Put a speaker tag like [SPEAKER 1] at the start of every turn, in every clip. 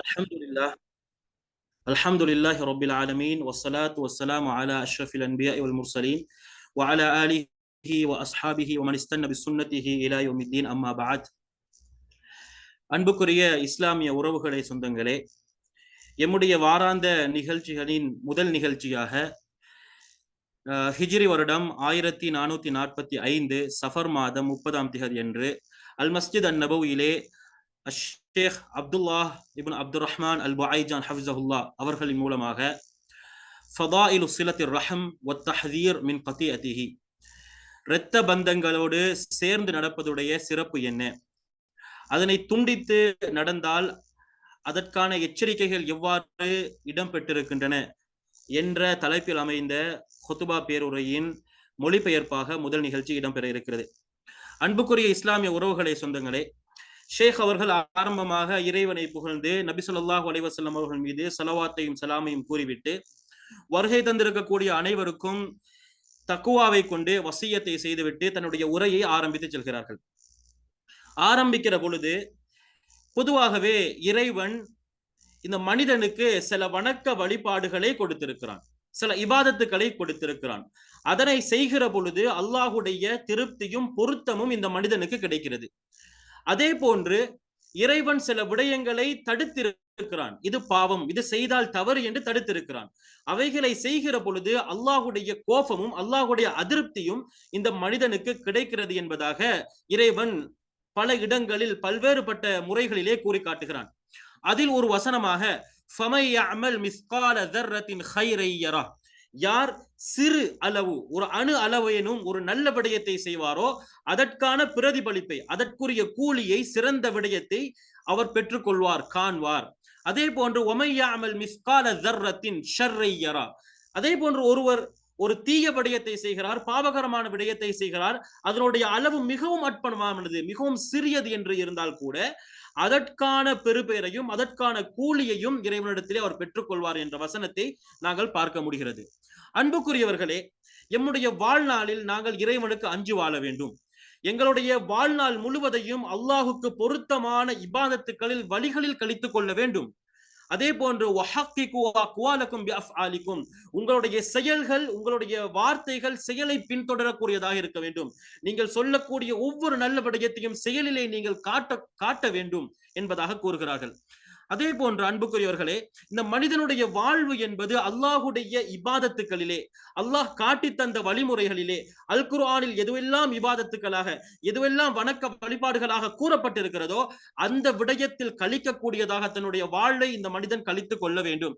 [SPEAKER 1] الحمد لله الحمد لله رب العالمين والصلاة والسلام على أشرف الأنبياء والمرسلين وعلى آله وأصحابه ومن استنى بسنته إلى يوم الدين أما بعد அன்புக்குரிய இஸ்லாமிய உறவுகளை சொந்தங்களே எம்முடைய வாராந்த நிகழ்ச்சிகளின் முதல் நிகழ்ச்சியாக அஹ், ஹிஜ்ரி வருடம் ஆயிரத்தி நானூத்தி நாற்பத்தி ஐந்து சஃபர் மாதம் முப்பதாம் திகதி என்று அல் மஸ்ஜித் an நபவியிலே Sheikh Abdullah ibn Abdul Rahman Al புஐஜான் ஹஃபிசஹுல்லா அவர்களின் மூலமாக ஃபதா இல் சிலத்திர் ரஹம் வத் தஹ்தீர் மின் கத்தியதிஹி இரத்த பந்தங்களோடு சேர்ந்து நடப்பதுடைய சிறப்பு என்ன? அதனை துண்டித்து நடந்தால் அதற்கான எச்சரிக்கைகள் எவ்வாறு இடம்பெற்றிருக்கின்றன என்ற தலைப்பில் அமைந்த கொத்துபா பேருரையின் மொழிபெயர்ப்பாக முதல் நிகழ்ச்சி இடம்பெற இருக்கிறது. அன்புக்குரிய இஸ்லாமிய உறவுகளை சொந்தங்களே ஷேக் அவர்கள் ஆரம்பமாக இறைவனை புகழ்ந்து நபி ஸல்லல்லாஹு அலைஹி அவர்கள் மீது சலவாத்தையும் சலாமையும் கூறிவிட்டு வருகை தந்திருக்கக்கூடிய அனைவருக்கும் தக்குவாவை கொண்டு வசியத்தை செய்துவிட்டு தன்னுடைய உரையை ஆரம்பித்து செல்கிறார்கள். ஆரம்பிக்கிற பொழுது பொதுவாகவே இறைவன் இந்த மனிதனுக்கு சில வணக்க வழிபாடுகளை கொடுத்திருக்கிறான். சில இபாதத்துக்களை கொடுத்திருக்கிறான். அதனை செய்கிற பொழுது அல்லாஹுடைய திருப்தியும் பொருத்தமும் இந்த மனிதனுக்கு கிடைக்கிறது. அதே போன்று இறைவன் சில விடயங்களை தடுத்திருக்கிறான். இது பாவம் இது செய்தால் தவறு என்று தடுத்திருக்கிறான். அவைகளை செய்கிற பொழுது அல்லாஹுடைய கோபமும் அல்லாஹுடைய அதிருப்தியும் இந்த மனிதனுக்கு கிடைக்கிறது என்பதாக இறைவன் பல இடங்களில் பல்வேறுபட்ட முறைகளிலே கூறி காட்டுகிறான் அதில் ஒரு வசனமாக ஃபமை அமல் மிஸ்கால தர்ரத்தின் ஹைரையரா யார் சிறு அளவு ஒரு அணு அளவேனும் ஒரு நல்ல விடயத்தை செய்வாரோ அதற்கான பிரதிபலிப்பை அதற்குரிய கூலியை சிறந்த விடயத்தை அவர் பெற்றுக்கொள்வார் காண்வார். அதே போன்று ஒமையாமல் மிஸ்கால தர்ரத்தின் ஷர்ரை யரா. அதே போன்று ஒருவர் ஒரு தீய விடயத்தை செய்கிறார் பாவகரமான விடயத்தை செய்கிறார் அதனுடைய அளவு மிகவும் அற்பமானது மிகவும் சிறியது என்று இருந்தால் கூட அதற்கான பெறுபேரையும் அதற்கான கூலியையும் இறைவனிடத்திலே அவர் பெற்றுக்கொள்வார் என்ற வசனத்தை நாங்கள் பார்க்க முடிகிறது. அன்புக்குரியவர்களே எம்முடைய வாழ்நாளில் நாங்கள் இறைவனுக்கு அஞ்சு வாழ வேண்டும். எங்களுடைய வாழ்நாள் முழுவதையும் அல்லாஹுக்கு பொருத்தமான இபாதத்துக்களில் வழிகளில் கழித்துக் கொள்ள வேண்டும். அதே போன்று அலிக்கும் உங்களுடைய செயல்கள் உங்களுடைய வார்த்தைகள் செயலை பின்தொடரக்கூடியதாக இருக்க வேண்டும். நீங்கள் சொல்லக்கூடிய ஒவ்வொரு நல்ல விடயத்தையும் செயலிலே நீங்கள் காட்ட காட்ட வேண்டும் என்பதாக கூறுகிறார்கள். அதே போன்று அன்புக்குரியவர்களே இந்த மனிதனுடைய வாழ்வு என்பது அல்லாஹுடைய இபாதத்துக்களிலே அல்லாஹ் காட்டி தந்த வழிமுறைகளிலே அல் குர்ஆனில் எதுவெல்லாம் இபாதத்துக்களாக எதுவெல்லாம் வணக்க வழிபாடுகளாக கூறப்பட்டிருக்கிறதோ அந்த விடயத்தில் கழிக்கக்கூடியதாக தன்னுடைய வாழ்வை இந்த மனிதன் கழித்துக் கொள்ள வேண்டும்.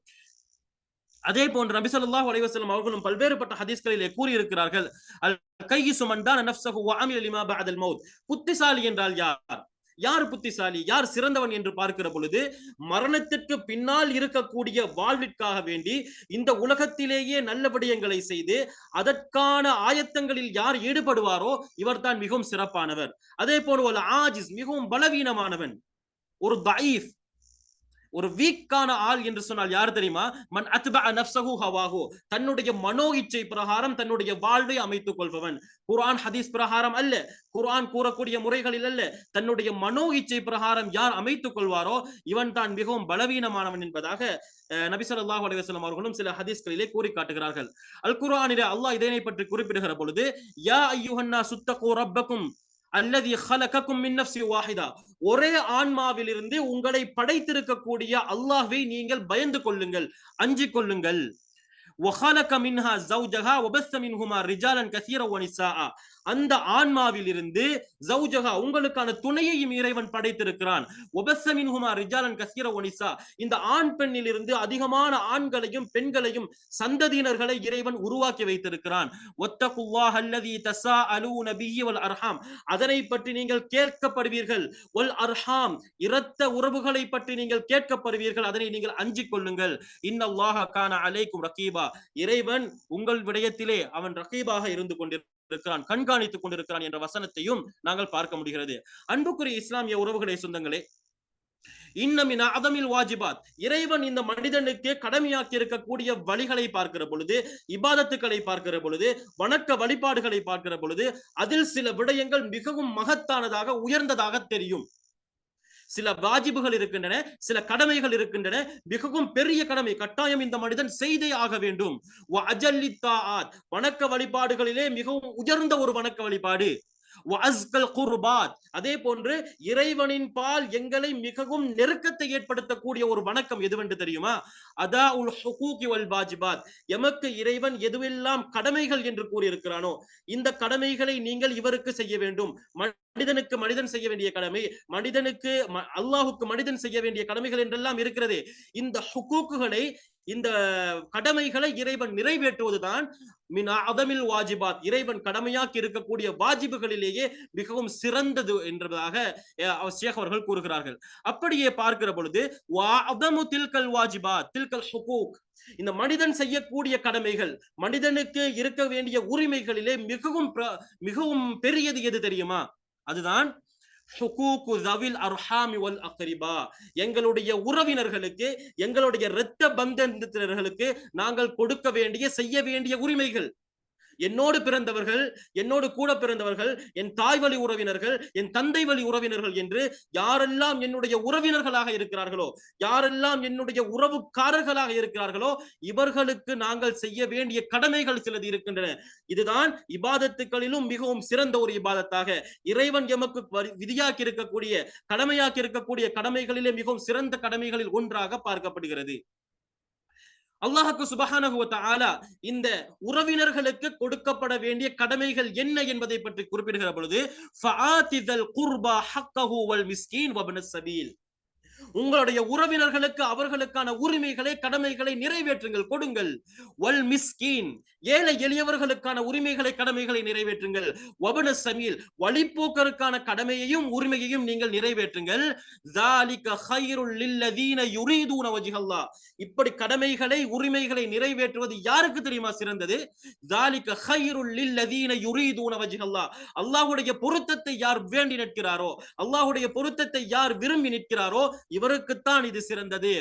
[SPEAKER 1] அதே போன்று நபி ஸல்லல்லாஹு அலைஹி அவர்களும் பல்வேறுபட்ட ஹதீஸ்களிலே கூறியிருக்கிறார்கள் அல் கையிசு மன்தான் புத்திசாலி என்றால் யார்? யார் புத்திசாலி? யார் சிறந்தவன் என்று பார்க்கிற பொழுது மரணத்திற்கு பின்னால் இருக்கக்கூடிய வாழ்விற்காக வேண்டி இந்த உலகத்திலேயே நல்ல விடயங்களை செய்து அதற்கான ஆயத்தங்களில் யார் ஈடுபடுவாரோ இவர்தான் மிகவும் சிறப்பானவர். அதே போல ஒரு ஆஜிஸ் மிகவும் பலவீனமானவன். ஒரு தயீஃப். ஒரு வீக்கான ஆள் என்று சொன்னால் யார் தெரியுமா? மன் அத்பா நஃப்ஸஹு ஹவாஹு. தன்னுடைய மனோ இச்சை பிரகாரம் தன்னுடைய வாழ்வை அமைத்துக் கொள்பவன். குர்ஆன் ஹதீஸ் பிரகாரம் அல்ல. குரான் கூறக்கூடிய முறைகளில் அல்ல. தன்னுடைய மனோ இச்சை பிரகாரம் யார் அமைத்துக் கொள்வாரோ இவன் தான் மிகவும் பலவீனமானவன் என்பதாக நபி ஸல்லல்லாஹு அலைஹி அவர்களும் சில ஹதீஸ்களிலே கூறி காட்டுகிறார்கள். அல் குரானிலே அல்லாஹ் இதனை பற்றி குறிப்பிடுகிற பொழுது யா ஐயுஹன்னா சுத்தகோ ரப்பக்கும். அல்லது ஹலகக்கும் மின்னப்சி வாஹிதா. ஒரே ஆன்மாவிலிருந்து உங்களை படைத்திருக்கக்கூடிய அல்லாஹ்வை நீங்கள் பயந்து கொள்ளுங்கள் அஞ்சு கொள்ளுங்கள். ஒஹலக மின்ஹா ஜவுஜஹா ஒபஸ்த மின்ஹுமா ரிஜாலன் கசீர ஒனிசா அந்த ஆன்மாவில் இருந்து ஜவுஜஹா உங்களுக்கான துணையையும் இறைவன் படைத்திருக்கிறான். ஒபஸ்த மின்ஹுமா ரிஜாலன் கசீர ஒனிசா இந்த ஆண் பெண்ணிலிருந்து அதிகமான ஆண்களையும் பெண்களையும் சந்ததியினர்களை இறைவன் உருவாக்கி வைத்திருக்கிறான். ஒத்த ஒத்தகுல்லாஹ் அல்லதி தசா அலு நபிஹி வல் அர்ஹாம் அதனை பற்றி நீங்கள் கேட்கப்படுவீர்கள். ஒல் அர்ஹாம் இரத்த உறவுகளை பற்றி நீங்கள் கேட்கப்படுவீர்கள். அதனை நீங்கள் அஞ்சிக் கொள்ளுங்கள். இன்னல்லாஹ கான அலைக்கும் ரகீபா இறைவன் உங்கள் விடயத்திலே அவன் ரகீபாக இருந்து கொண்டிருக்கிறான் இருக்கிறான் கண்காணித்துக் கொண்டிருக்கிறான் என்ற வசனத்தையும் நாங்கள் பார்க்க முடிகிறது. அன்புக்குரிய இஸ்லாமிய உறவுகளை சொந்தங்களே இன்னமின் அதமில் வாஜிபாத் இறைவன் இந்த மனிதனுக்கு கடமையாக்கி இருக்கக்கூடிய வழிகளை பார்க்கிற பொழுது இபாதத்துக்களை பார்க்கிற பொழுது வணக்க வழிபாடுகளை பார்க்கிற பொழுது அதில் சில விடயங்கள் மிகவும் மகத்தானதாக உயர்ந்ததாக தெரியும். சில வாஜிபுகள் இருக்கின்றன சில கடமைகள் இருக்கின்றன மிகவும் பெரிய கடமை கட்டாயம் இந்த மனிதன் செய்தே ஆக வேண்டும். வணக்க வழிபாடுகளிலே மிகவும் உயர்ந்த ஒரு வணக்க வழிபாடு. குர்பாத். அதே போன்று இறைவனின் பால் எங்களை மிகவும் நெருக்கத்தை ஏற்படுத்தக்கூடிய ஒரு வணக்கம் எதுவென்று தெரியுமா? அதா உல் ஹுகூகி வல் வாஜிபாத். எமக்கு இறைவன் எதுவெல்லாம் கடமைகள் என்று கூறியிருக்கிறானோ இந்த கடமைகளை நீங்கள் இவருக்கு செய்ய வேண்டும். மனிதனுக்கு மனிதன் செய்ய வேண்டிய கடமை மனிதனுக்கு ம- அல்லாஹுக்கு மனிதன் செய்ய வேண்டிய கடமைகள் என்றெல்லாம் இருக்கிறது. இந்த ஹுகூக்குகளை இந்த கடமைகளை இறைவன் நிறைவேற்றுவதுதான் மின் அதமில் வாஜிபாத். இறைவன் கடமையாக்கி இருக்கக்கூடிய வாஜிபுகளிலேயே மிகவும் சிறந்தது என்பதாக அஹ், ஷேக் அவர்கள் கூறுகிறார்கள். அப்படியே பார்க்கிற பொழுது அதமு தில்கல் வாஜிபாத் தில்கல் ஹுகூக். இந்த மனிதன் செய்யக்கூடிய கடமைகள் மனிதனுக்கு இருக்க வேண்டிய உரிமைகளிலே மிகவும் பிர- மிகவும் பெரியது எது தெரியுமா? அதுதான் ஹுகூக்கு ஜவில் அர்ஹாமி வல் எங்களுடைய உறவினர்களுக்கு எங்களுடைய இரத்த பந்தத்தினர்களுக்கு நாங்கள் கொடுக்க வேண்டிய செய்ய வேண்டிய உரிமைகள். என்னோடு பிறந்தவர்கள் என்னோடு கூட பிறந்தவர்கள் என் தாய் வழி உறவினர்கள் என் தந்தை வழி உறவினர்கள் என்று யாரெல்லாம் என்னுடைய உறவினர்களாக இருக்கிறார்களோ யாரெல்லாம் என்னுடைய உறவுக்காரர்களாக இருக்கிறார்களோ இவர்களுக்கு நாங்கள் செய்ய வேண்டிய கடமைகள் சிலது இருக்கின்றன. இதுதான் இபாதத்துக்களிலும் மிகவும் சிறந்த ஒரு இபாதத்தாக. இறைவன் எமக்கு வரி- விதியாக்கி இருக்கக்கூடிய கடமையாக்கி இருக்கக்கூடிய கடமைகளிலே மிகவும் சிறந்த கடமைகளில் ஒன்றாக பார்க்கப்படுகிறது. அல்லாஹுக்கு சுபஹானஹு வ இந்த உறவினர்களுக்கு கொடுக்கப்பட வேண்டிய கடமைகள் என்ன என்பதை பற்றி குறிப்பிடுகிற பொழுது குர்பா ஹக்கஹு வல் மிஸ்கீன் சபீல். உங்களுடைய உறவினர்களுக்கு அவர்களுக்கான உரிமைகளை கடமைகளை நிறைவேற்றுங்கள் கொடுங்கள். ஒல் மிஸ்கீன் ஏழை எளியவர்களுக்கான உரிமைகளை கடமைகளை நிறைவேற்றுங்கள். வபன சமீல் வழிப்போக்கருக்கான கடமையையும் உரிமையையும் நீங்கள் நிறைவேற்றுங்கள். இப்படி கடமைகளை உரிமைகளை நிறைவேற்றுவது யாருக்கு தெரியுமா சிறந்தது? அல்லாஹுடைய பொருத்தத்தை யார் வேண்டி நிற்கிறாரோ அல்லாஹுடைய பொருத்தத்தை யார் விரும்பி நிற்கிறாரோ இவருக்குத்தான் இது சிறந்தது.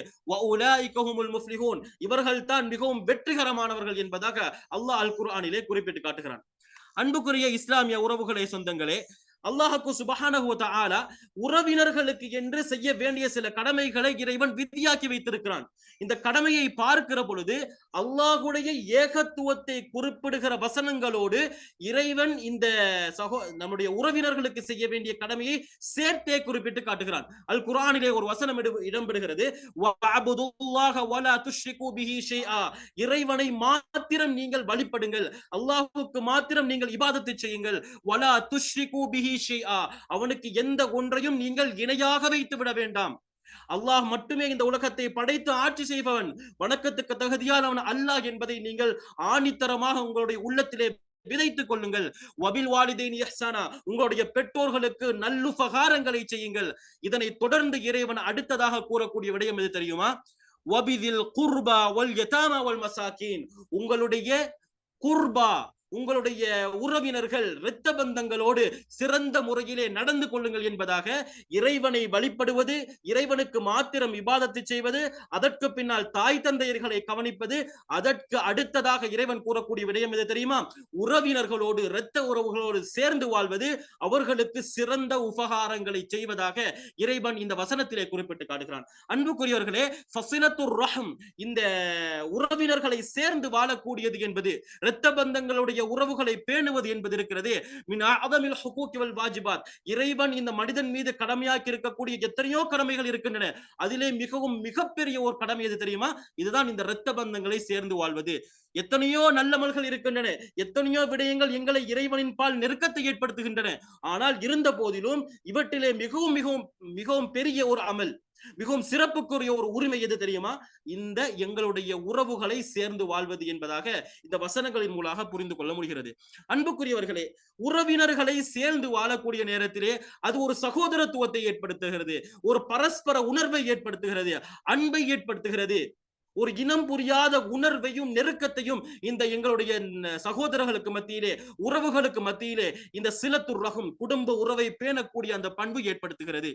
[SPEAKER 1] இவர்கள் தான் மிகவும் வெற்றிகரமானவர்கள் என்பதாக அல்லாஹ் அல் குர்ஆனிலே குறிப்பிட்டு காட்டுகிறான். அன்புக்குரிய இஸ்லாமிய உறவுகளை சொந்தங்களே அல்லாஹுக்கு சுபஹானஹு ஆலா உறவினர்களுக்கு என்று செய்ய வேண்டிய சில கடமைகளை இறைவன் விதியாக்கி வைத்திருக்கிறான். இந்த கடமையை பார்க்கிற பொழுது அல்லாஹுடைய ஏகத்துவத்தை குறிப்பிடுகிற வசனங்களோடு இறைவன் இந்த சகோ நம்முடைய உறவினர்களுக்கு செய்ய வேண்டிய கடமையை சேர்த்தே குறிப்பிட்டு காட்டுகிறான். அல் குரானிலே ஒரு வசனம் இடம்பெறுகிறது. இறைவனை மாத்திரம் நீங்கள் வழிபடுங்கள். அல்லாஹுக்கு மாத்திரம் நீங்கள் இபாதத்தை செய்யுங்கள். வலா துஷ்ரிகு அவனுக்கு எந்த ஒன்றையும் நீங்கள் இணையாக வைத்து விட வேண்டாம். அல்லாஹ் மட்டுமே இந்த உலகத்தை படைத்து ஆட்சி செய்பவன். வணக்கத்துக்கு தகுதியானவன் அல்லாஹ் என்பதை நீங்கள் ஆணித்தரமாக உங்களுடைய உள்ளத்திலே விதைத்துக் கொள்ளுங்கள். வபில் வாலிதைன் இஹ்சானா உங்களுடைய பெற்றோர்களுக்கு நல்லுபகாரங்களை செய்யுங்கள். இதனை தொடர்ந்து இறைவன் அடுத்ததாக கூறக்கூடிய விடயம் எது தெரியுமா? வபிதில் குர்பா ஒல் யதாமா ஒல் மசாக்கீன். உங்களுடைய குர்பா உங்களுடைய உறவினர்கள் இரத்த பந்தங்களோடு சிறந்த முறையிலே நடந்து கொள்ளுங்கள் என்பதாக இறைவனை வழிபடுவது இறைவனுக்கு மாத்திரம் விவாதத்தை செய்வது அதற்கு பின்னால் தாய் தந்தையர்களை கவனிப்பது அதற்கு அடுத்ததாக இறைவன் கூறக்கூடிய விடயம் எது தெரியுமா? உறவினர்களோடு இரத்த உறவுகளோடு சேர்ந்து வாழ்வது அவர்களுக்கு சிறந்த உபகாரங்களை செய்வதாக இறைவன் இந்த வசனத்திலே குறிப்பிட்டு காட்டுகிறான். அன்புக்குரியவர்களே ரஹம் இந்த உறவினர்களை சேர்ந்து வாழக்கூடியது என்பது இரத்த பந்தங்களுடைய உறவுகளை பேணுவது என்பது இருக்கிறது. வாஜிபாத். இறைவன் இந்த மனிதன் மீது கடமையாக்கி இருக்கக்கூடிய எத்தனையோ கடமைகள் இருக்கின்றன. அதிலே மிகவும் மிகப்பெரிய ஒரு கடமை எது தெரியுமா? இதுதான் இந்த இரத்த பந்தங்களை சேர்ந்து வாழ்வது. எத்தனையோ நல்லமல்கள் இருக்கின்றன. எத்தனையோ விடயங்கள் எங்களை இறைவனின் பால் நெருக்கத்தை ஏற்படுத்துகின்றன. ஆனால் இருந்த போதிலும் இவற்றிலே மிகவும் மிகவும் மிகவும் பெரிய ஒரு அமல். மிகவும் சிறப்புக்குரிய ஒரு உரிமை எது தெரியுமா? இந்த எங்களுடைய உறவுகளை சேர்ந்து வாழ்வது என்பதாக இந்த வசனங்களின் மூலமாக புரிந்து கொள்ள முடிகிறது. அன்புக்குரியவர்களே உறவினர்களை சேர்ந்து வாழக்கூடிய நேரத்திலே அது ஒரு சகோதரத்துவத்தை ஏற்படுத்துகிறது ஒரு பரஸ்பர உணர்வை ஏற்படுத்துகிறது அன்பை ஏற்படுத்துகிறது. ஒரு இனம் புரியாத உணர்வையும் நெருக்கத்தையும் இந்த எங்களுடைய சகோதரர்களுக்கு மத்தியிலே உறவுகளுக்கு மத்தியிலே இந்த சிலத்துர் ரகம் குடும்ப உறவை பேணக்கூடிய அந்த பண்பு ஏற்படுத்துகிறது.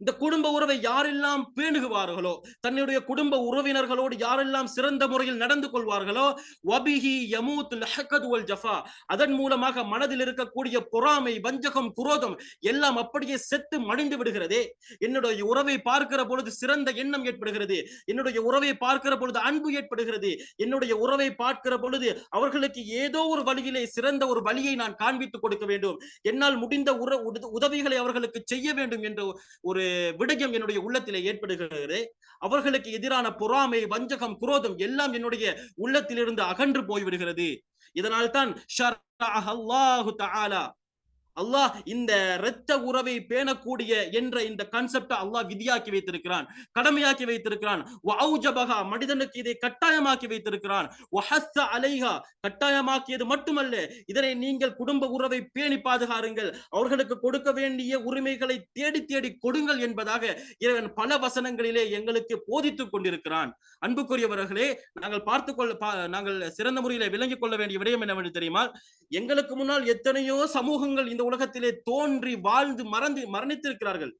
[SPEAKER 1] இந்த குடும்ப உறவை யாரெல்லாம் பேணுகுவார்களோ தன்னுடைய குடும்ப உறவினர்களோடு யாரெல்லாம் சிறந்த முறையில் நடந்து கொள்வார்களோ வபிஹி யமூத் லஹகத் வல் ஜஃபா அதன் மூலமாக மனதில் இருக்கக்கூடிய பொறாமை வஞ்சகம் குரோதம் எல்லாம் அப்படியே செத்து மடிந்து விடுகிறதே. என்னுடைய உறவை பார்க்கிற பொழுது சிறந்த எண்ணம் ஏற்படுகிறது. என்னுடைய உறவை பார்க்கிற பொழுது அன்பு ஏற்படுகிறது. என்னுடைய உறவை பார்க்கிற பொழுது அவர்களுக்கு ஏதோ ஒரு வழியிலே சிறந்த ஒரு வழியை நான் காண்பித்துக் கொடுக்க வேண்டும். என்னால் முடிந்த உற உதவிகளை அவர்களுக்கு செய்ய வேண்டும் என்ற ஒரு விடயம் என்னுடைய உள்ளத்திலே ஏற்படுகிறது. அவர்களுக்கு எதிரான பொறாமை வஞ்சகம் குரோதம் எல்லாம் என்னுடைய உள்ளத்திலிருந்து அகன்று போய்விடுகிறது. இதனால் தான் அல்லாஹ் இந்த இரத்த உறவை பேணக்கூடிய என்ற இந்த கான்செப்ட அல்லாஹ் விதியாக்கி வைத்திருக்கிறான் கடமையாக்கி வைத்திருக்கிறான். மனிதனுக்கு இதை கட்டாயமாக்கி வைத்திருக்கிறான். அலைஹா கட்டாயமாக்கியது மட்டுமல்ல இதனை நீங்கள் குடும்ப உறவை பேணி பாதுகாருங்கள். அவர்களுக்கு கொடுக்க வேண்டிய உரிமைகளை தேடி தேடி கொடுங்கள் என்பதாக இறைவன் பல வசனங்களிலே எங்களுக்கு போதித்துக் கொண்டிருக்கிறான். அன்புக்குரியவர்களே நாங்கள் பார்த்து கொள்ள பா- நாங்கள் சிறந்த முறையில விளங்கிக் கொள்ள வேண்டிய விடயம் என்னவென்று தெரியுமா? எங்களுக்கு முன்னால் எத்தனையோ சமூகங்கள் இந்த உலகத்திலே தோன்றி வாழ்ந்து மறந்து மரணித்திருக்கிறார்கள்.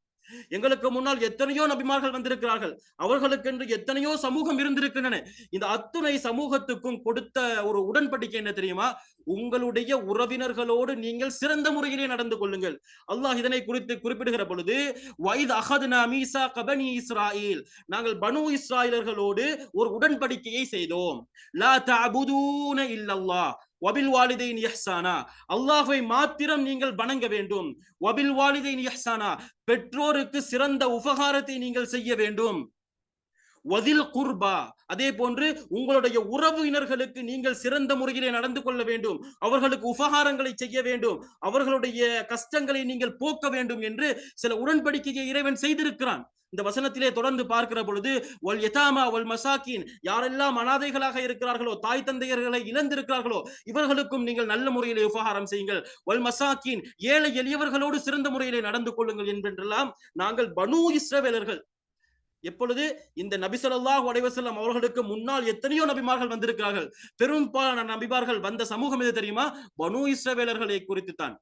[SPEAKER 1] எங்களுக்கு முன்னால் எத்தனையோ நபிமார்கள் வந்திருக்கிறார்கள். அவர்களுக்கென்று எத்தனையோ சமூகம் இருந்திருக்கின்றன. இந்த அத்துணை சமூகத்துக்கும் கொடுத்த ஒரு உடன்படிக்கை என்ன தெரியுமா? உங்களுடைய உறவினர்களோடு நீங்கள் சிறந்த முறையிலே நடந்து கொள்ளுங்கள். அல்லாஹ் இதனை குறித்து குறிப்பிடுகிற பொழுது வைத் அஹதுனா மீசா கபனி இஸ்ராயில். நாங்கள் பனு இஸ்ராயலர்களோடு ஒரு உடன்படிக்கையை செய்தோம். லா தஅபுதூன இல்லல்லாஹ். ஒபில் வாலிதையின் யஹ்சானா அல்லாஹை மாத்திரம் நீங்கள் வணங்க வேண்டும். வபில் வாலிதையின் யஹ்சானா பெற்றோருக்கு சிறந்த உபகாரத்தை நீங்கள் செய்ய வேண்டும். வதில் குர்பா. அதே போன்று உங்களுடைய உறவினர்களுக்கு நீங்கள் சிறந்த முறையிலே நடந்து கொள்ள வேண்டும். அவர்களுக்கு உபகாரங்களை செய்ய வேண்டும். அவர்களுடைய கஷ்டங்களை நீங்கள் போக்க வேண்டும் என்று சில உடன்படிக்கையை இறைவன் செய்திருக்கிறான். இந்த வசனத்திலே தொடர்ந்து பார்க்கிற பொழுது ஒல் யதாமா வல் மசாக்கின் யாரெல்லாம் அனாதைகளாக இருக்கிறார்களோ தாய் தந்தையர்களை இழந்திருக்கிறார்களோ இவர்களுக்கும் நீங்கள் நல்ல முறையிலே உபகாரம் செய்யுங்கள். வல் மசாக்கின் ஏழை எளியவர்களோடு சிறந்த முறையிலே நடந்து கொள்ளுங்கள் என்றெல்லாம் நாங்கள் பனு இஸ்ரவேலர்கள் எப்பொழுது இந்த நபி உடைவசல்லம் அவர்களுக்கு முன்னால் எத்தனையோ நபிமார்கள் வந்திருக்கிறார்கள். பெரும்பாலான நபிமார்கள் வந்த சமூகம் எது தெரியுமா? பனு இஸ்ரவேலர்களை குறித்து தான்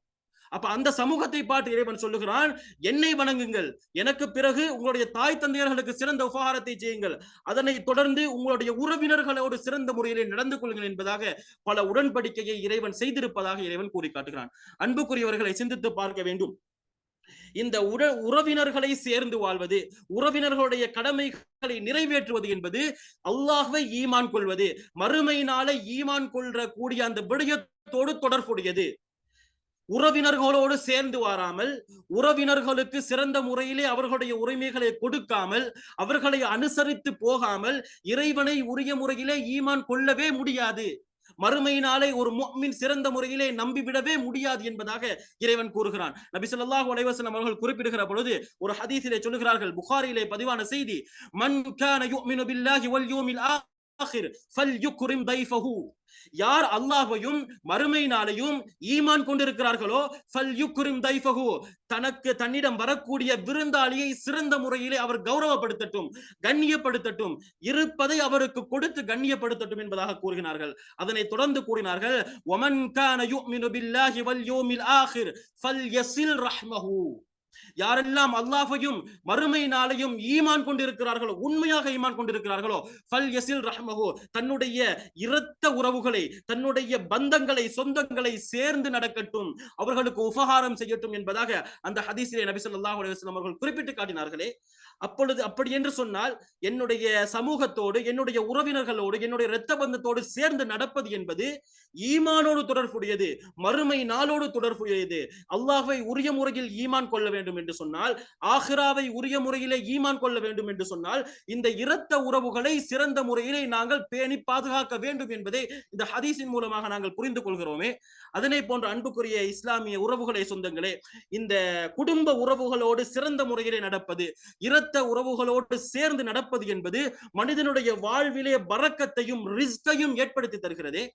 [SPEAKER 1] அப்ப அந்த சமூகத்தை பார்த்து இறைவன் சொல்லுகிறான் என்னை வணங்குங்கள். எனக்கு பிறகு உங்களுடைய தாய் தந்தையர்களுக்கு சிறந்த உபகாரத்தை செய்யுங்கள். அதனை தொடர்ந்து உங்களுடைய உறவினர்களோடு சிறந்த முறையிலே நடந்து கொள்ளுங்கள் என்பதாக பல உடன்படிக்கையை இறைவன் செய்திருப்பதாக இறைவன் கூறி காட்டுகிறான் அன்புக்குரியவர்களை சிந்தித்து பார்க்க வேண்டும். இந்த உட உறவினர்களை சேர்ந்து வாழ்வது உறவினர்களுடைய கடமைகளை நிறைவேற்றுவது என்பது அல்லாஹ்வை ஈமான் கொள்வது மறுமை நாளை ஈமான் கொள்ற கூடிய அந்த விடயத்தோடு தொடர்புடையது. உறவினர்களோடு சேர்ந்து வாராமல் உறவினர்களுக்கு சிறந்த முறையிலே அவர்களுடைய உரிமைகளை கொடுக்காமல் அவர்களை அனுசரித்து போகாமல் இறைவனை உரிய முறையிலே ஈமான் கொள்ளவே முடியாது. மறுமையினாலே ஒரு முஃமின் சிறந்த முறையிலே நம்பிவிடவே முடியாது என்பதாக இறைவன் கூறுகிறான். நபி ஸல்லல்லாஹு அலைஹி அவர்கள் குறிப்பிடுகிற பொழுது ஒரு ஹதீஸிலே சொல்லுகிறார்கள். புகாரிலே பதிவான செய்தி மன் கான யுமினு பில்லாஹி வல் யௌமில் யார் அல்லாஹையும் மறுமை நாளையும் ஈமான் கொண்டிருக்கிறார்களோ தனக்கு தன்னிடம் வரக்கூடிய விருந்தாளியை சிறந்த முறையிலே அவர் கௌரவப்படுத்தட்டும் கண்ணியப்படுத்தட்டும் இருப்பதை அவருக்கு கொடுத்து கண்ணியப்படுத்தட்டும் என்பதாக கூறுகிறார்கள் அதனை தொடர்ந்து கூறினார்கள் ஒமன் கான யுமினு பில்லாஹி வல் யௌமில் ஆখির ஃபல்யஸில் யாரெல்லாம் அல்லாஹையும் மறுமை நாளையும் ஈமான் கொண்டிருக்கிறார்களோ உண்மையாக ஈமான் கொண்டிருக்கிறார்களோ ஃபல் யசில் ரஹ்மஹு தன்னுடைய இரத்த உறவுகளை தன்னுடைய பந்தங்களை சொந்தங்களை சேர்ந்து நடக்கட்டும் அவர்களுக்கு உபகாரம் செய்யட்டும் என்பதாக அந்த ஹதீஸிலே நபி ஸல்லல்லாஹு அலுவலம் அவர்கள் குறிப்பிட்டு காட்டினார்களே. அப்பொழுது அப்படி என்று சொன்னால் என்னுடைய சமூகத்தோடு என்னுடைய உறவினர்களோடு என்னுடைய இரத்த பந்தத்தோடு சேர்ந்து நடப்பது என்பது ஈமானோடு தொடர்புடையது மறுமை நாளோடு தொடர்புடையது. அல்லாஹை உரிய முறையில் ஈமான் கொள்ள வேண்டும். வேண்டும் என்று சொன்னால் ஆஹிராவை உரிய முறையிலே ஈமான் கொள்ள வேண்டும் என்று சொன்னால் இந்த இரத்த உறவுகளை சிறந்த முறையிலே நாங்கள் பேணி பாதுகாக்க வேண்டும் என்பதை இந்த ஹதீஸின் மூலமாக நாங்கள் புரிந்து கொள்கிறோமே. அதனை போன்ற அன்புக்குரிய இஸ்லாமிய உறவுகளை சொந்தங்களே இந்த குடும்ப உறவுகளோடு சிறந்த முறையிலே நடப்பது இரத்த உறவுகளோடு சேர்ந்து நடப்பது என்பது மனிதனுடைய வாழ்விலே பறக்கத்தையும் ரிஸ்கையும் ஏற்படுத்தி தருகிறதே.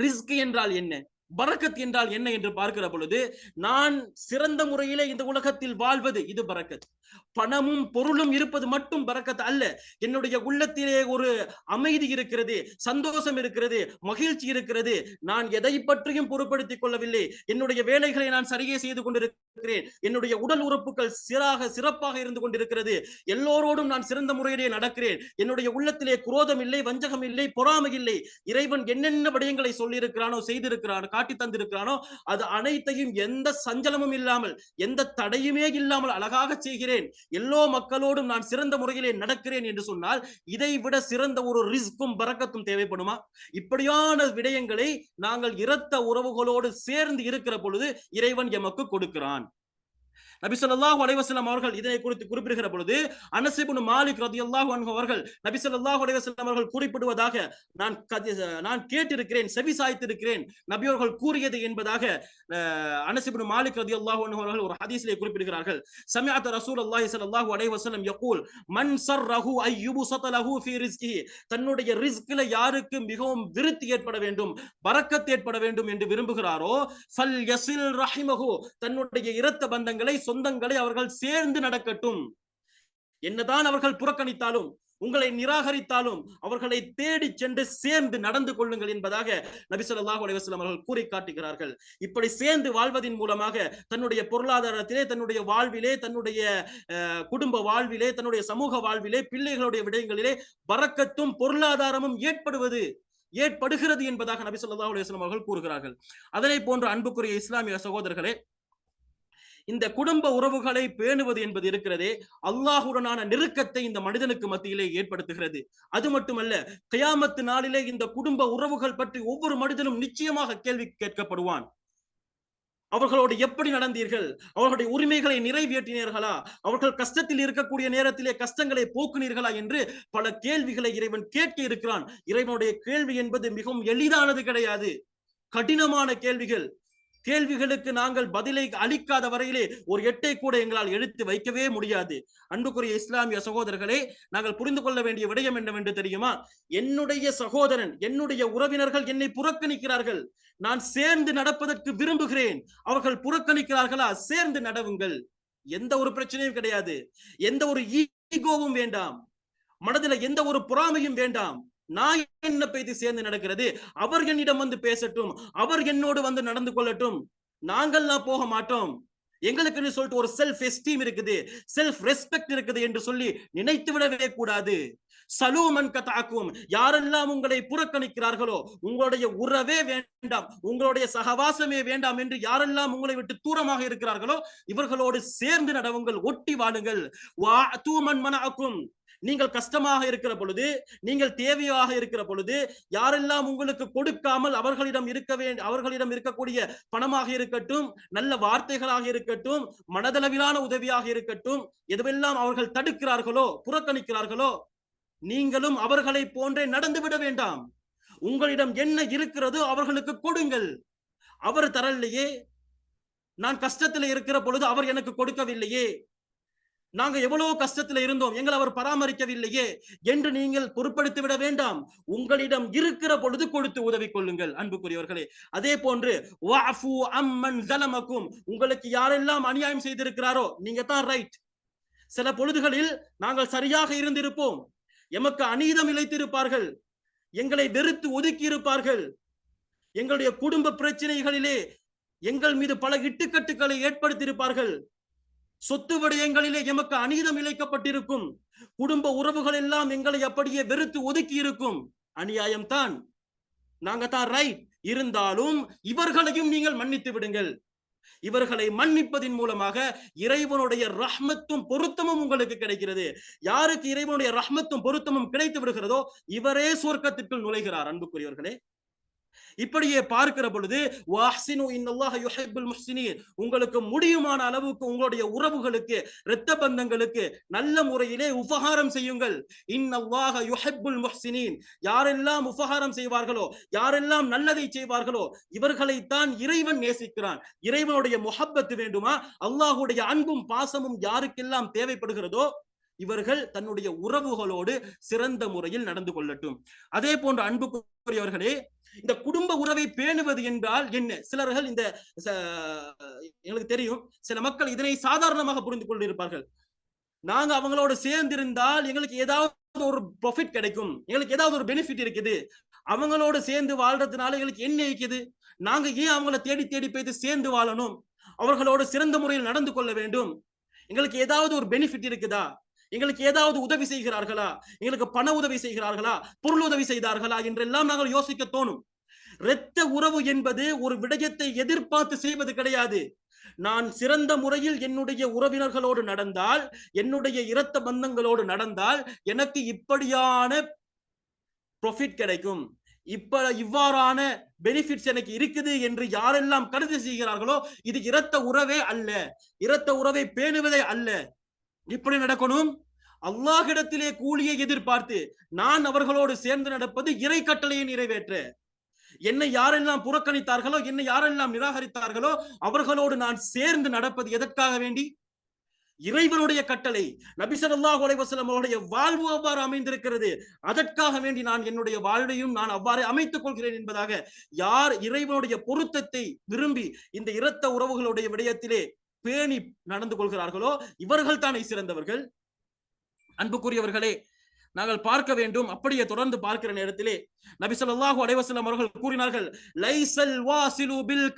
[SPEAKER 1] ரிஸ்க் என்றால் என்ன? பரக்கத் என்றால் என்ன என்று பார்க்கிற பொழுது நான் சிறந்த முறையிலே இந்த உலகத்தில் வாழ்வது இது பரக்கத் பணமும் பொருளும் இருப்பது மட்டும் பறக்கத்து அல்ல. என்னுடைய உள்ளத்திலே ஒரு அமைதி இருக்கிறது சந்தோஷம் இருக்கிறது மகிழ்ச்சி இருக்கிறது. நான் எதை பற்றியும் பொருட்படுத்திக் கொள்ளவில்லை. என்னுடைய வேலைகளை நான் சரியே செய்து கொண்டிருக்கிறேன். என்னுடைய உடல் உறுப்புகள் சிறாக சிறப்பாக இருந்து கொண்டிருக்கிறது. எல்லோரோடும் நான் சிறந்த முறையிலே நடக்கிறேன். என்னுடைய உள்ளத்திலே குரோதம் இல்லை வஞ்சகம் இல்லை பொறாமை இல்லை. இறைவன் என்னென்ன விடயங்களை சொல்லியிருக்கிறானோ செய்திருக்கிறானோ காட்டி தந்திருக்கிறானோ அது அனைத்தையும் எந்த சஞ்சலமும் இல்லாமல் எந்த தடையுமே இல்லாமல் அழகாக செய்கிறேன். எல்லோ மக்களோடும் நான் சிறந்த முறையிலே நடக்கிறேன் என்று சொன்னால் இதை விட சிறந்த ஒரு ரிஸ்க்கும் பறக்கத்தும் தேவைப்படுமா? இப்படியான விடயங்களை நாங்கள் இரத்த உறவுகளோடு சேர்ந்து இருக்கிற பொழுது இறைவன் எமக்கு கொடுக்கிறான். நபி ஸல்லல்லாஹு அலைஹி அவர்கள் இதனை குறித்து குறிப்பிடுகிற பொழுது அனசிபுன் மாலிக் ரதி அல்லாஹு அவர்கள் நபி ஸல்லல்லாஹு அலைஹி அவர்கள் குறிப்பிடுவதாக நான் நான் கேட்டிருக்கிறேன் செவி சாய்த்திருக்கிறேன் நபி அவர்கள் கூறியது என்பதாக அனசிபுன் மாலிக் ரதி அல்லாஹு அவர்கள் ஒரு ஹதீஸிலே குறிப்பிடுகிறார்கள். சமிஅத ரசூல் அல்லாஹி சல்லாஹு வஸல்லம் யகூல் மன் சர் ரஹு ஐயுபு சத்தலஹு ஃபி ரிஸ்கி தன்னுடைய ரிஸ்கில யாருக்கு மிகவும் விருத்தி ஏற்பட வேண்டும் பறக்கத்து ஏற்பட வேண்டும் என்று விரும்புகிறாரோ ஃபல் யசில் ரஹிமஹு தன்னுடைய இரத்த பந்தங்களை சொந்தங்களை அவர்கள் சேர்ந்து நடக்கட்டும். என்னதான் அவர்கள் புறக்கணித்தாலும் உங்களை நிராகரித்தாலும் அவர்களை தேடி சென்று சேர்ந்து நடந்து கொள்ளுங்கள் என்பதாக நபிசல்லாஹு அலைவாஸ்லாம் அவர்கள் கூறி காட்டுகிறார்கள். இப்படி சேர்ந்து வாழ்வதன் மூலமாக தன்னுடைய பொருளாதாரத்திலே தன்னுடைய வாழ்விலே தன்னுடைய அஹ், குடும்ப வாழ்விலே தன்னுடைய சமூக வாழ்விலே பிள்ளைகளுடைய விடயங்களிலே பறக்கத்தும் பொருளாதாரமும் ஏற்படுவது ஏற்படுகிறது என்பதாக நபி ஸல்லல்லாஹு அலுவலாம் அவர்கள் கூறுகிறார்கள். அதனை போன்ற அன்புக்குரிய இஸ்லாமிய சகோதரர்களே இந்த குடும்ப உறவுகளை பேணுவது என்பது இருக்கிறதே அல்லாஹுடனான நெருக்கத்தை இந்த மனிதனுக்கு மத்தியிலே ஏற்படுத்துகிறது. அது மட்டுமல்ல கயாமத்து நாளிலே இந்த குடும்ப உறவுகள் பற்றி ஒவ்வொரு மனிதனும் நிச்சயமாக கேள்வி கேட்கப்படுவான். அவர்களோடு எப்படி நடந்தீர்கள்? அவர்களுடைய உரிமைகளை நிறைவேற்றினீர்களா? அவர்கள் கஷ்டத்தில் இருக்கக்கூடிய நேரத்திலே கஷ்டங்களை போக்குனீர்களா என்று பல கேள்விகளை இறைவன் கேட்க இருக்கிறான். இறைவனுடைய கேள்வி என்பது மிகவும் எளிதானது கிடையாது. கடினமான கேள்விகள். கேள்விகளுக்கு நாங்கள் பதிலை அளிக்காத வரையிலே ஒரு எட்டை கூட எங்களால் எடுத்து வைக்கவே முடியாது. அன்புக்குரிய இஸ்லாமிய சகோதரர்களே நாங்கள் புரிந்து கொள்ள வேண்டிய விடயம் என்னவென்று தெரியுமா? என்னுடைய சகோதரன் என்னுடைய உறவினர்கள் என்னை புறக்கணிக்கிறார்கள். நான் சேர்ந்து நடப்பதற்கு விரும்புகிறேன். அவர்கள் புறக்கணிக்கிறார்களா? சேர்ந்து நடவுங்கள். எந்த ஒரு பிரச்சனையும் கிடையாது. எந்த ஒரு ஈகோவும் வேண்டாம். மனதில் எந்த ஒரு பொறாமையும் வேண்டாம். நான் என்ன பேசி சேர்ந்து நடக்கிறது? அவர் என்னிடம் வந்து பேசட்டும். அவர் என்னோடு வந்து நடந்து கொள்ளட்டும். நாங்கள்லாம் போக மாட்டோம். எங்களுக்குன்னு சொல்லிட்டு ஒரு செல்ஃப் எஸ்டீம் இருக்குது. செல்ஃப் ரெஸ்பெக்ட் இருக்குது என்று சொல்லி நினைத்து விடவே கூடாது. சலூமன் கதாக்கும். யாரெல்லாம் உங்களை புறக்கணிக்கிறார்களோ உங்களுடைய உறவே வேண்டாம். உங்களுடைய சகவாசமே வேண்டாம் என்று யாரெல்லாம் உங்களை விட்டு தூரமாக இருக்கிறார்களோ இவர்களோடு சேர்ந்து நடவுங்கள் ஒட்டி வாழுங்கள். வா தூமன் மனாக்கும் நீங்கள் கஷ்டமாக இருக்கிற பொழுது நீங்கள் தேவையாக இருக்கிற பொழுது யாரெல்லாம் உங்களுக்கு கொடுக்காமல் அவர்களிடம் இருக்க வேண்டும் அவர்களிடம் இருக்கக்கூடிய பணமாக இருக்கட்டும் நல்ல வார்த்தைகளாக இருக்கட்டும் மனதளவிலான உதவியாக இருக்கட்டும் எதுவெல்லாம் அவர்கள் தடுக்கிறார்களோ புறக்கணிக்கிறார்களோ நீங்களும் அவர்களை போன்றே நடந்து விட வேண்டாம். உங்களிடம் என்ன இருக்கிறதோ அவர்களுக்கு கொடுங்கள். அவர் தரலையே நான் கஷ்டத்துல இருக்கிற பொழுது அவர் எனக்கு கொடுக்கவில்லையே. நாங்க எவ்வளவு கஷ்டத்துல இருந்தோம் எங்களை அவர் பராமரிக்கவில்லையே என்று நீங்கள் பொருட்படுத்தி விட வேண்டாம். உங்களிடம் இருக்கிற பொழுது கொடுத்து உதவி கொள்ளுங்கள் அன்புக்குரியவர்களே. அதே போன்று அம்மன் ஸலமக்கும் உங்களுக்கு யாரெல்லாம் அநியாயம் செய்திருக்கிறாரோ நீங்க தான் ரைட் சில பொழுதுகளில் நாங்கள் சரியாக இருந்திருப்போம். எமக்கு அநீதம் இழைத்திருப்பார்கள். எங்களை வெறுத்து ஒதுக்கி இருப்பார்கள். எங்களுடைய குடும்ப பிரச்சனைகளிலே எங்கள் மீது பல இட்டுக்கட்டுகளை ஏற்படுத்தியிருப்பார்கள். சொத்து விடயங்களிலே எமக்கு அநீதம் இழைக்கப்பட்டிருக்கும். குடும்ப உறவுகள் எல்லாம் எங்களை அப்படியே வெறுத்து ஒதுக்கி இருக்கும் அநியாயம் தான். நாங்க தான் ரைட் இருந்தாலும் இவர்களையும் நீங்கள் மன்னித்து விடுங்கள். இவர்களை மன்னிப்பதின் மூலமாக இறைவனுடைய ரஹ்மத்தும் பொருத்தமும் உங்களுக்கு கிடைக்கிறது. யாருக்கு இறைவனுடைய ரஹ்மத்தும் பொருத்தமும் கிடைத்து விடுகிறதோ இவரே சொர்க்கத்திற்குள் நுழைகிறார். அன்புக்குரியவர்களே இப்படியே பார்க்கிற பொழுது வாஹ்சினு யுஹிப்புல் உங்களுக்கு முடியுமான அளவுக்கு உங்களுடைய உறவுகளுக்கு இரத்த பந்தங்களுக்கு நல்ல முறையிலே உபகாரம் செய்யுங்கள். இன்னல்லாஹ யுஹிப்புல் முஹ்சினீன். யாரெல்லாம் உபகாரம் செய்வார்களோ யாரெல்லாம் நல்லதை செய்வார்களோ இவர்களைத்தான் இறைவன் நேசிக்கிறான். இறைவனுடைய முஹப்பத்து வேண்டுமா? அல்லாஹுடைய அன்பும் பாசமும் யாருக்கெல்லாம் தேவைப்படுகிறதோ இவர்கள் தன்னுடைய உறவுகளோடு சிறந்த முறையில் நடந்து கொள்ளட்டும். அதே போன்ற அன்புக்குரியவர்களே இந்த குடும்ப உறவை பேணுவது என்றால் என்ன? சிலர்கள் இந்த எங்களுக்கு தெரியும் சில மக்கள் இதனை சாதாரணமாக புரிந்து கொண்டிருப்பார்கள். நாங்க அவங்களோட சேர்ந்து இருந்தால் எங்களுக்கு ஏதாவது ஒரு ப்ராஃபிட் கிடைக்கும். எங்களுக்கு ஏதாவது ஒரு பெனிஃபிட் இருக்குது. அவங்களோட சேர்ந்து வாழ்றதுனால எங்களுக்கு என்ன இருக்குது? நாங்க ஏன் அவங்கள தேடி தேடி போய்த்து சேர்ந்து வாழணும்? அவர்களோட சிறந்த முறையில் நடந்து கொள்ள வேண்டும். எங்களுக்கு ஏதாவது ஒரு பெனிஃபிட் இருக்குதா? எங்களுக்கு ஏதாவது உதவி செய்கிறார்களா? எங்களுக்கு பண உதவி செய்கிறார்களா? பொருள் உதவி செய்தார்களா? என்றெல்லாம் நாங்கள் யோசிக்க தோணும். இரத்த உறவு என்பது ஒரு விடயத்தை எதிர்பார்த்து செய்வது கிடையாது. நான் சிறந்த முறையில் என்னுடைய உறவினர்களோடு நடந்தால் என்னுடைய இரத்த பந்தங்களோடு நடந்தால் எனக்கு இப்படியான ப்ரொஃபிட் கிடைக்கும். இப்ப இவ்வாறான பெனிஃபிட்ஸ் எனக்கு இருக்குது என்று யாரெல்லாம் கருதி செய்கிறார்களோ இது இரத்த உறவே அல்ல. இரத்த உறவை பேணுவதே அல்ல. இப்படி நடக்கணும்? அல்லாஹிடத்திலே கூலியை எதிர்பார்த்து நான் அவர்களோடு சேர்ந்து நடப்பது இறை கட்டளையை நிறைவேற்ற. என்னை யாரெல்லாம் புறக்கணித்தார்களோ என்னை யாரெல்லாம் நிராகரித்தார்களோ அவர்களோடு நான் சேர்ந்து நடப்பது எதற்காக வேண்டி? இறைவனுடைய கட்டளை நபிசல்லாஹ் உலைவசலம் அவருடைய வாழ்வு அவ்வாறு அமைந்திருக்கிறது. அதற்காக வேண்டி நான் என்னுடைய வாழ்வையும் நான் அவ்வாறு அமைத்துக் கொள்கிறேன் என்பதாக யார் இறைவனுடைய பொருத்தத்தை விரும்பி இந்த இரத்த உறவுகளுடைய விடயத்திலே பேணி நடந்து கொள்கிறார்களோ இவர்கள் தானே சிறந்தவர்கள். அன்புக்குரியவர்களே நாங்கள் பார்க்க வேண்டும். அப்படியே தொடர்ந்து பார்க்கிற நேரத்திலே நபி ஸல்லல்லாஹு அலைஹி அவர்கள் கூறினார்கள் லைசல் வாசிலு பில்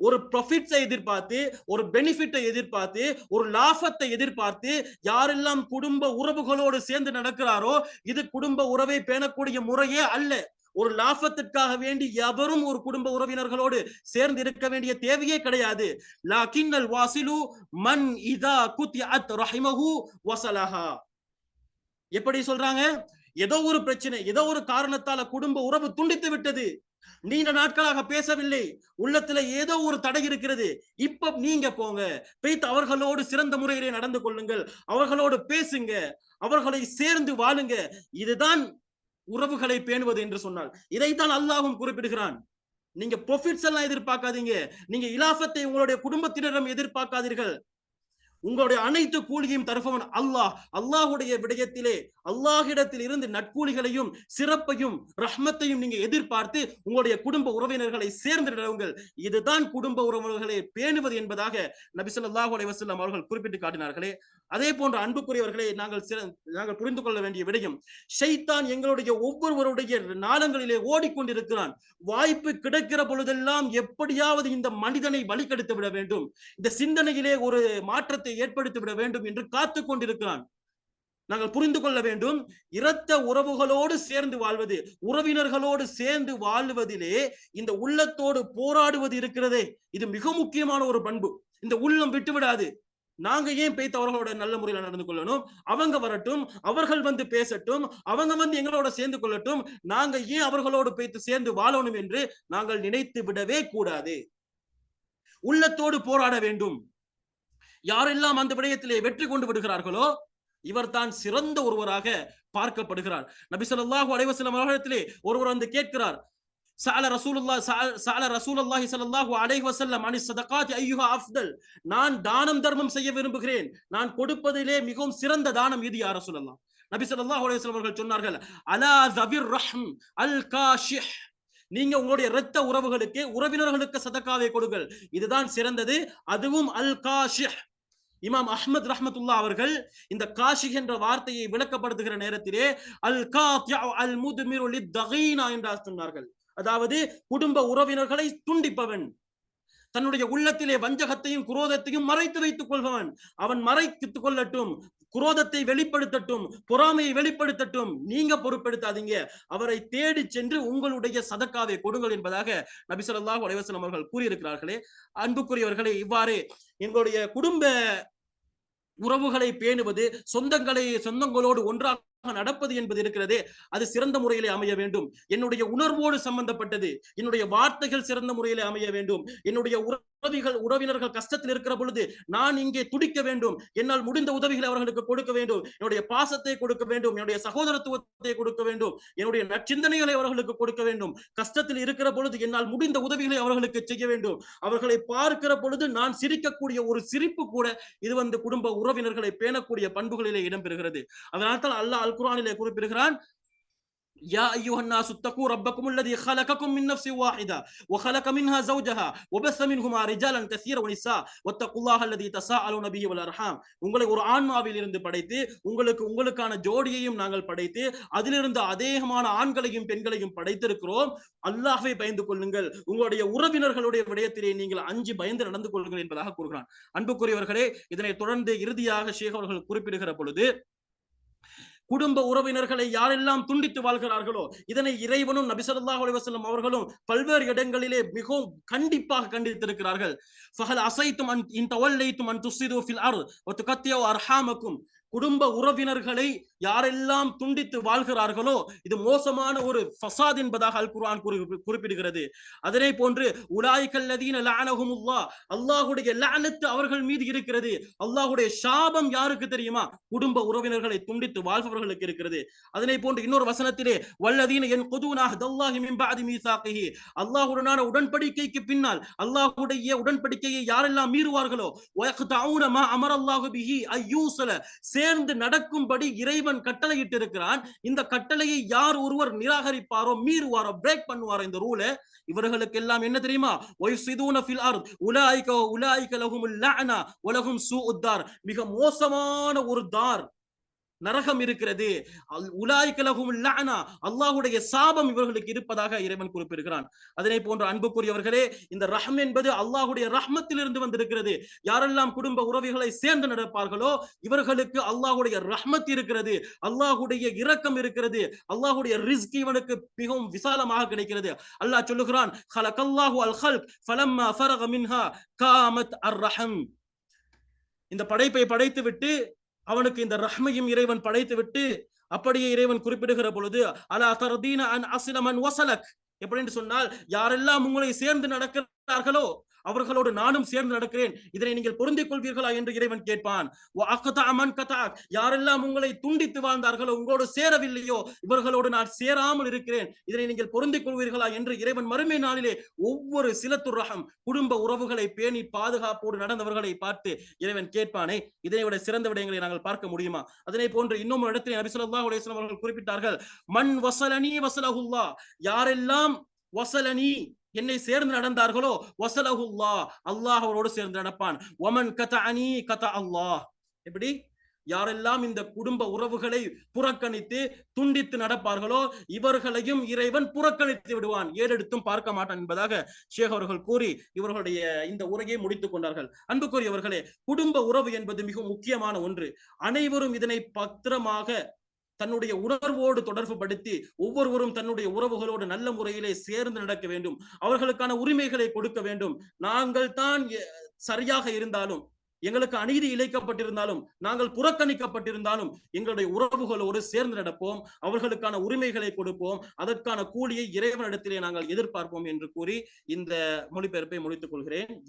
[SPEAKER 1] ஒரு ப்ரொஃபிட்ஸை எதிர்பார்த்து ஒரு பெனிஃபிட்டை எதிர்பார்த்து ஒரு லாபத்தை எதிர்பார்த்து யாரெல்லாம் குடும்ப உறவுகளோடு சேர்ந்து நடக்கிறாரோ இது குடும்ப உறவை பேணக்கூடிய முறையே அல்ல. ஒரு லாபத்திற்காக வேண்டி எவரும் ஒரு குடும்ப உறவினர்களோடு சேர்ந்து இருக்க வேண்டிய தேவையே கிடையாது. லாக்கின்னல் வாசிலு மன் இதா குத்தியத் ரஹிமஹு வசலஹா. எப்படி சொல்றாங்க? ஏதோ ஒரு பிரச்சனை ஏதோ ஒரு காரணத்தால குடும்ப உறவு துண்டித்து விட்டது. நீண்ட நாட்களாக பேசவில்லை. உள்ளத்துல ஏதோ ஒரு தடை இருக்கிறது. இப்ப நீங்க போங்க. பேய்த்து அவர்களோடு சிறந்த முறையிலே நடந்து கொள்ளுங்கள். அவர்களோடு பேசுங்க. அவர்களை சேர்ந்து வாழுங்க. இதுதான் உறவுகளை பேணுவது என்று சொன்னால் இதைத்தான் அல்லாஹும் குறிப்பிடுகிறான். நீங்க ப்ரொஃபிட்ஸ் எல்லாம் எதிர்பார்க்காதீங்க. நீங்க இலாபத்தை உங்களுடைய குடும்பத்தினரிடம் எதிர்பார்க்காதீர்கள். உங்களுடைய அனைத்து கூலியையும் தருபவன் அல்லாஹ். அல்லாஹுடைய விடயத்திலே அல்லாஹிடத்தில் இருந்து நட்கூலிகளையும் சிறப்பையும் ரஹ்மத்தையும் நீங்க எதிர்பார்த்து உங்களுடைய குடும்ப உறவினர்களை சேர்ந்து நடவுங்கள். இதுதான் குடும்ப உறவினர்களை பேணுவது என்பதாக நபி ஸல்லல்லாஹு அவர்கள் குறிப்பிட்டு காட்டினார்களே. அதே போன்ற அன்புக்குரியவர்களை நாங்கள் சிற- நாங்கள் புரிந்து கொள்ள வேண்டிய விடயம் ஷைத்தான் எங்களுடைய ஒவ்வொருவருடைய நாளங்களிலே ஓடிக்கொண்டிருக்கிறான். வாய்ப்பு கிடைக்கிற பொழுதெல்லாம் எப்படியாவது இந்த மனிதனை வழிகெடுத்து விட வேண்டும். இந்த சிந்தனையிலே ஒரு மாற்றத்தை ஏற்படுத்தி விட வேண்டும் என்று காத்து கொண்டிருக்கிறான். நாங்கள் புரிந்து கொள்ள வேண்டும் இரத்த உறவுகளோடு சேர்ந்து வாழ்வது உறவினர்களோடு சேர்ந்து வாழ்வதிலே இந்த உள்ளத்தோடு போராடுவது இருக்கிறதே இது மிக முக்கியமான ஒரு பண்பு. இந்த உள்ளம் விட்டுவிடாது. நாங்க ஏன் பேய்த்து அவர்களோட நல்ல முறையில நடந்து கொள்ளணும்? அவங்க வரட்டும் அவர்கள் வந்து பேசட்டும் அவங்க வந்து எங்களோட சேர்ந்து கொள்ளட்டும். நாங்க ஏன் அவர்களோடு பேய்த்து சேர்ந்து வாழணும் என்று நாங்கள் நினைத்து விடவே கூடாது. உள்ளத்தோடு போராட வேண்டும். யாரெல்லாம் அந்த விடயத்திலே வெற்றி கொண்டு விடுகிறார்களோ இவர் தான் சிறந்த ஒருவராக பார்க்கப்படுகிறார். நபிசல்லாஹு ஸல்லல்லாஹு அலைஹி அவர்களிடத்திலே ஒருவர் வந்து கேட்கிறார் சால ரசூலுல்லாஹ் சால ரசூலுல்லாஹி ஸல்லல்லாஹு அலைஹி வஸல்லம் அனி ஸதகாத் ஐயுஹா அஃதல் நான் தானம் தர்மம் செய்ய விரும்புகிறேன். நான் கொடுப்பதிலே மிகவும் சிறந்த தானம் இது யா சொல்லலாம் நபி ஸல்லல்லாஹு அலைஹி வஸல்லம் அவர்கள் சொன்னார்கள் அலா ஜபிர் ரஹ்ம் அல் காஷிஹ். நீங்க உங்களுடைய இரத்த உறவுகளுக்கு உறவினர்களுக்கு சதக்காவை கொடுங்கள். இதுதான் சிறந்தது. அதுவும் அல் காஷிஹ். இமாம் அஹ்மத் ரஹமத்துல்லா அவர்கள் இந்த காஷிக் என்ற வார்த்தையை விளக்கப்படுத்துகிற நேரத்திலே அல் காத்யா அல் முதுமிரு லித்தகீனா சொன்னார்கள். அதாவது குடும்ப உறவினர்களை துண்டிப்பவன். தன்னுடைய உள்ளத்திலே வஞ்சகத்தையும் குரோதத்தையும் மறைத்து வைத்துக் கொள்பவன். அவன் மறைத்துக் கொள்ளட்டும் குரோதத்தை வெளிப்படுத்தட்டும் பொறாமையை வெளிப்படுத்தட்டும். நீங்க பொறுப்பெடுத்தாதீங்க அவரை தேடி சென்று உங்களுடைய சதக்காவை கொடுங்கள் என்பதாக நபிசல்லாஹ் ஸல்லல்லாஹு அவர்கள் கூறியிருக்கிறார்களே. அன்புக்குரியவர்களே இவ்வாறு எங்களுடைய குடும்ப உறவுகளை பேணுவது சொந்தங்களை சொந்தங்களோடு ஒன்றாக நடப்பது என்பது இருக்கிறதே அது சிறந்த முறையிலே அமைய வேண்டும். என்னுடைய உணர்வோடு சம்பந்தப்பட்டது. என்னுடைய வார்த்தைகள் சிறந்த முறையிலே அமைய வேண்டும். என்னுடைய உறவிகள் உறவினர்கள் கஷ்டத்தில் இருக்கிற பொழுது நான் இங்கே துடிக்க வேண்டும். என்னால் முடிந்த உதவிகளை அவர்களுக்கு கொடுக்க வேண்டும். என்னுடைய பாசத்தை கொடுக்க வேண்டும். என்னுடைய சகோதரத்துவத்தை கொடுக்க வேண்டும். என்னுடைய நச்சிந்தனைகளை அவர்களுக்கு கொடுக்க வேண்டும். கஷ்டத்தில் இருக்கிற பொழுது என்னால் முடிந்த உதவிகளை அவர்களுக்கு செய்ய வேண்டும். அவர்களை பார்க்கிற பொழுது நான் சிரிக்கக்கூடிய ஒரு சிரிப்பு கூட இது வந்து குடும்ப உறவினர்களை பேணக்கூடிய பண்புகளிலே இடம்பெறுகிறது. அதனால் தான் அல்லாஹ் அல் குர்ஆனிலே குறிப்பிடுகிறான் يا أيها الناس اتقوا ربكم الذي خلقكم من نفس واحدة وخلق منها زوجها وبث منهما رجالا كثيرا ونساء واتقوا الله الذي تساءلون به والأرحام உங்களை ஒரு ஆன்மாவில் இருந்து படைத்து உங்களுக்கு உங்களுக்கான ஜோடியையும் நாங்கள் படைத்து அதிலிருந்து அதேகமான ஆண்களையும் பெண்களையும் படைத்திருக்கிறோம் அல்லாஹ்வை பயந்து கொள்ளுங்கள் உங்களுடைய உறவினர்களுடைய விடயத்திலே நீங்கள் அஞ்சு பயந்து நடந்து கொள்ளுங்கள் என்பதாக கூறுகிறான் அன்புக்குரியவர்களே இதனை தொடர்ந்து இறுதியாக ஷேக் அவர்கள் குறிப்பிடுகிற பொழுது குடும்ப உறவினர்களை யாரெல்லாம் துண்டித்து வாழ்கிறார்களோ இதனை இறைவனும் நபி அலுவலம் அவர்களும் பல்வேறு இடங்களிலே மிகவும் கண்டிப்பாக கண்டித்திருக்கிறார்கள். ஃபஹல் அசைத்தும் அன் இன் தவல்லைத்தும் அன் துஸ்ஸிது ஃபில் அர்ஹாமக்கும் குடும்ப உறவினர்களை யாரெல்லாம் துண்டித்து வாழ்கிறார்களோ இது மோசமான ஒரு ஃபசாத் என்பதாக அல் குர்ஆன் குறி- குறிப்பிடுகிறது. அதனை போன்று உலாய்கல்லதீன லஅனஹுமுல்லாஹ் அல்லாஹுடைய லானத்து அவர்கள் மீது இருக்கிறது. அல்லாஹுடைய சாபம் யாருக்கு தெரியுமா? குடும்ப உறவினர்களை துண்டித்து வாழ்பவர்களுக்கு இருக்கிறது. அதனை போன்று இன்னொரு வசனத்திலே வல்லதீன என் குதுனா ஹதல்லாஹி மிம்பாதி பஅதி அல்லாஹுடனான உடன்படிக்கைக்கு பின்னால் அல்லாஹுடைய உடன்படிக்கையை யாரெல்லாம் மீறுவார்களோ வயக்தஊன மா அமரல்லாஹு பிஹி ஐயூசல சேர்ந்து நடக்கும்படி இறைவன் கட்டளையிட்டு இருக்கிறான் இந்த கட்டளையை யார் ஒருவர் நிராகரிப்பாரோ மீறுவாரோ பிரேக் பண்ணுவாரோ இந்த ரூல இவர்களுக்கு எல்லாம் என்ன தெரியுமா? ஒய்சிதூன ஃபில் அர்த் மிக மோசமான ஒரு தார். நரகம் இருக்கிறது. உலாய்க்கலகும் லானா. அல்லாஹுடைய சாபம் இவர்களுக்கு இருப்பதாக இறைவன் குறிப்பிருக்கிறான் அதனை போன்ற அன்புக்குரியவர்களே இந்த ரஹம் என்பது அல்லாஹுடைய ரஹ்மத்திலிருந்து வந்திருக்கிறது. யாரெல்லாம் குடும்ப உறவுகளை சேர்ந்து நடப்பார்களோ இவர்களுக்கு அல்லாஹுடைய ரஹ்மத் இருக்கிறது. அல்லாஹுடைய இரக்கம் இருக்கிறது. அல்லாஹுடைய ரிஸ்க் இவனுக்கு மிகவும் விசாலமாக கிடைக்கிறது. அல்லாஹ் சொல்லுகிறான் இந்த படைப்பை படைத்து விட்டு அவனுக்கு இந்த ரஹ்மையும் இறைவன் படைத்து விட்டு அப்படியே இறைவன் குறிப்பிடுகிற பொழுது அலா தரதீன அன் அசிலமன் வசலக்? எப்படின்னு சொன்னால் யாரெல்லாம் உங்களை சேர்ந்து நடக்கிறார்களோ அவர்களோடு நானும் சேர்ந்து நடக்கிறேன். இதனை நீங்கள் பொருந்திக் கொள்வீர்களா என்று இறைவன் கேட்பான். யாரெல்லாம் உங்களை துண்டித்து வாழ்ந்தார்களோ உங்களோடு சேரவில்லையோ இவர்களோடு நான் சேராமல் இருக்கிறேன். இதனை நீங்கள் பொருந்திக் கொள்வீர்களா என்று இறைவன் மறுமை நாளிலே ஒவ்வொரு சிலத்துரகம் குடும்ப உறவுகளை பேணி பாதுகாப்போடு நடந்தவர்களை பார்த்து இறைவன் கேட்பானே. இதனை விட சிறந்த விடயங்களை நாங்கள் பார்க்க முடியுமா? அதனை போன்று இன்னும் ஒரு இடத்திலே நபி அவர்கள் குறிப்பிட்டார்கள் மன் வசலனி வசலகுல்லா யாரெல்லாம் வசலனி என்னை சேர்ந்து நடந்தார்களோ? வசலஹுல்லா அல்லாஹ் அவரோடு சேர்ந்து நடப்பான். ஒமன் கதஅனி கத அல்லாஹ். எப்படி? யாரெல்லாம் இந்த குடும்ப உறவுகளை புறக்கணித்து துண்டித்து நடப்பார்களோ இவர்களையும் இறைவன் புறக்கணித்து விடுவான். ஏறெடுத்தும் பார்க்க மாட்டான் என்பதாக ஷேக் அவர்கள் கூறி இவர்களுடைய இந்த உரையை முடித்துக் கொண்டார்கள். அன்புக்குரியவர்களே குடும்ப உறவு என்பது மிகவும் முக்கியமான ஒன்று. அனைவரும் இதனை பத்திரமாக தன்னுடைய உணர்வோடு தொடர்பு படுத்தி ஒவ்வொருவரும் தன்னுடைய உறவுகளோடு நல்ல முறையிலே சேர்ந்து நடக்க வேண்டும். அவர்களுக்கான உரிமைகளை கொடுக்க வேண்டும். நாங்கள் தான் சரியாக இருந்தாலும் எங்களுக்கு அநீதி இழைக்கப்பட்டிருந்தாலும் நாங்கள் புறக்கணிக்கப்பட்டிருந்தாலும் எங்களுடைய உறவுகளோடு சேர்ந்து நடப்போம். அவர்களுக்கான உரிமைகளை கொடுப்போம். அதற்கான கூலியை இறைவனிடத்திலே நாங்கள் எதிர்பார்ப்போம் என்று கூறி இந்த மொழிபெயர்ப்பை முடித்துக் கொள்கிறேன்.